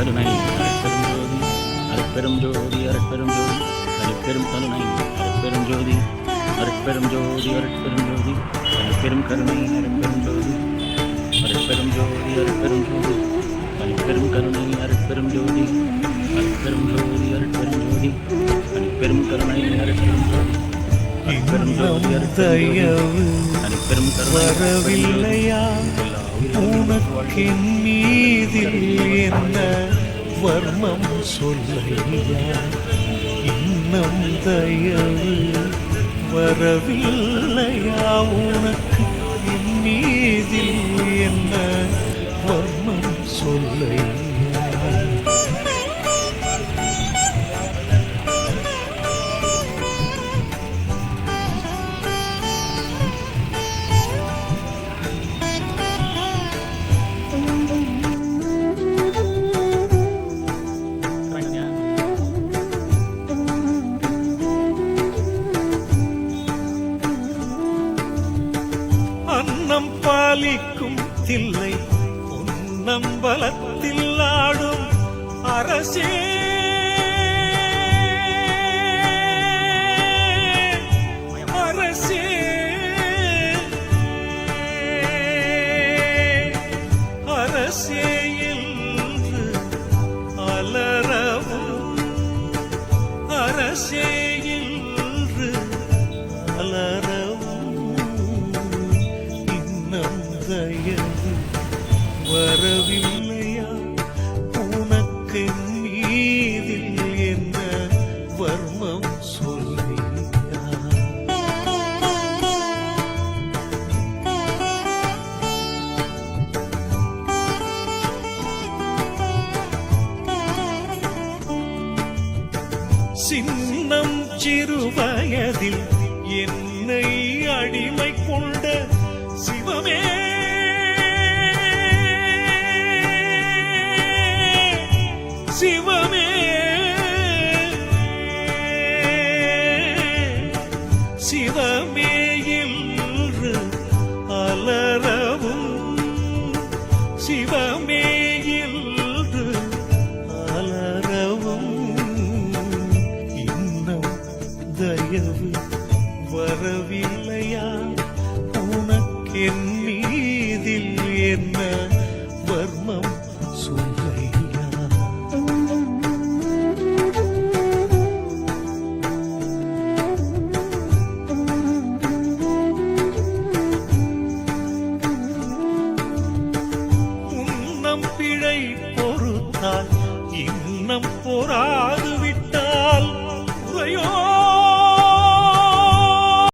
கருணை அரைப்பெரும் ஜோதி அரைப்பெரும் ஜோதி அரைப்பெரும் ஜோதி அரைப்பெரும் கருணை அரைப்பெரும் ஜோதி அரைப்பெரும் ஜோதி அரைப்பெரும் ஜோதி அரைப்பெரும் கருணை அரைப்பெரும் ஜோதி அரைப்பெரும் ஜோதி அரைப்பெரும் ஜோதி அரைப்பெரும் கருணை அரைப்பெரும் ஜோதி அரைப்பெரும் ஜோதி அரைப்பெரும் ஜோதி அரைப்பெரும் கருணை அரைப்பெரும் ஜோதி பெரும் வரவில்லையா உனக்கென் மீதில் என்ன வர்மம் சொல்லையா இன்னம் தயவு வரவில்லையா உனக்கு மீதில் என்ன வர்மம் சொல்லையா பாலிக்கும் தில்லை பொன்னம்பலத்தில் ஆடும் அரசே. அரசே. அரசே என்று அலறவும். அரசே தயவு வரவில்லையா? உனக்கு மீதில் என்ன வர்மம் சொல்லையா சின்னம் சிறுவயதில் என்னை அடிமை கொண்ட சிவமே வரவில்லையா? உனக்கு என் மீதில் என்ன வர்மம் சொல்லையா உன்னம் பிழை பொறுத்தால் இன்னம் பொறாது விட்டால் உரையோ